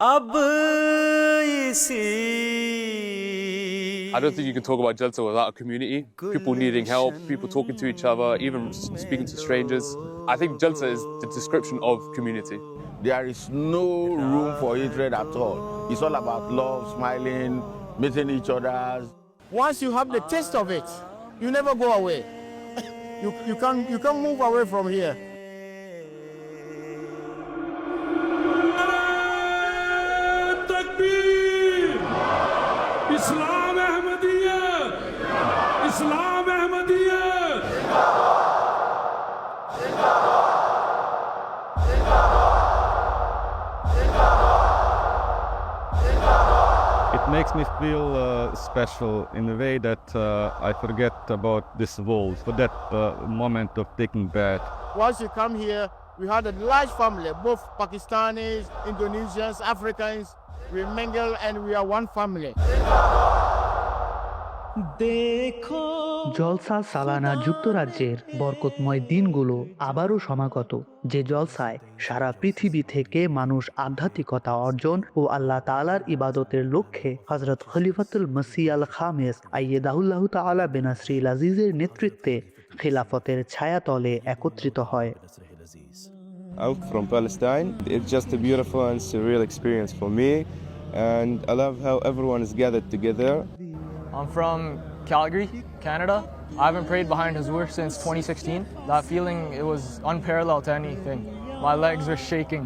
अब इसी I don't think you can talk about Jalsa without a community. People needing help, people talking to each other, even s- speaking to strangers. I think Jalsa is the description of community. There is no room for hatred at all. It's all about love, smiling, meeting each other. Once you have the taste of it, you never go away. You, you, can't, you can't move away from here. Islam Ahmadiyyat It makes me feel uh, special in a way that uh, I forget about this world for that uh, moment of taking bath. Once you come here, we had a large family, both Pakistanis, Indonesians, Africans. We mingle and we are one family. জলসা সালানা যুক্তরাজ্যের বরকতময় দিনগুলো আবারও সমাগত যে জলসায় সারা পৃথিবী থেকে মানুষ আধ্যাত্মিকতা অর্জন ও আল্লাহ তালার ইবাদতের লক্ষ্যে হজরত খলিফাতুল মসি আল খামেস আইয়েদাহুল্লাহ তাআলা বেনাসরিল আজিজের নেতৃত্বে খিলাফতের ছায়াতলে একত্রিত হয় I'm from Palestine. It's just a beautiful and surreal experience for me, and I love how everyone is gathered together. I'm from Calgary, Canada. I haven't prayed behind Hazur since 2016. That feeling, it was unparalleled to anything. My legs were shaking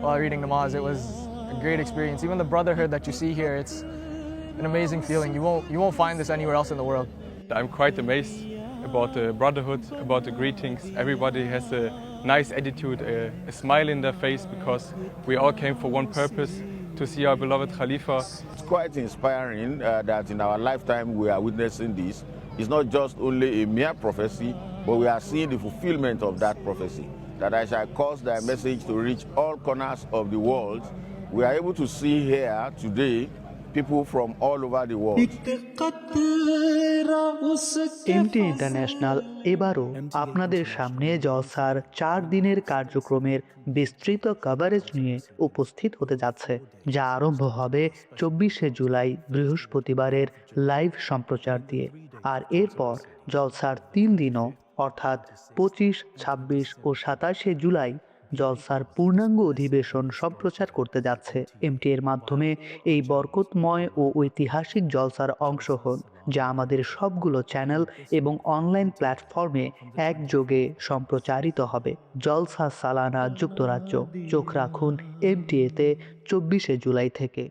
while reading namaz. It was a great experience. Even the brotherhood that you see here, it's an amazing feeling. You won't, you won't find this anywhere else in the world. I'm quite amazed about the brotherhood, about the greetings. Everybody has a nice attitude, a, a smile in their face because we all came for one purpose to see our beloved Khalifa. It's quite inspiring uh, that in our lifetime we are witnessing this. It's not just only a mere prophecy, but we are seeing the fulfillment of that prophecy. That I shall cause thy message to reach all corners of the world. We are able to see here today people from all over the world. MT international এবারও আপনাদের সামনে জলসার চার দিনের কার্যক্রমের বিস্তৃত coverage নিয়ে উপস্থিত হতে যাচ্ছে, যা আরম্ভ হবে চব্বিশে জুলাই বৃহস্পতিবারের লাইভ সম্প্রচার দিয়ে আর এরপর জলসার তিন দিনও, অর্থাৎ পঁচিশ, ছাব্বিশ ও সাতাশে জুলাই জলসার পূর্ণাঙ্গ অধিবেশন সম্প্রচার করতে যাচ্ছে। এমটি এর মাধ্যমে এই বরকতময় ও ঐতিহাসিক জলসার অংশ হন, যা আমাদের সবগুলো চ্যানেল এবং অনলাইন প্ল্যাটফর্মে একযোগে সম্প্রচারিত হবে। জলসা সালানা যুক্তরাজ্য। চোখ রাখুন এমটিএতে চব্বিশে জুলাই থেকে।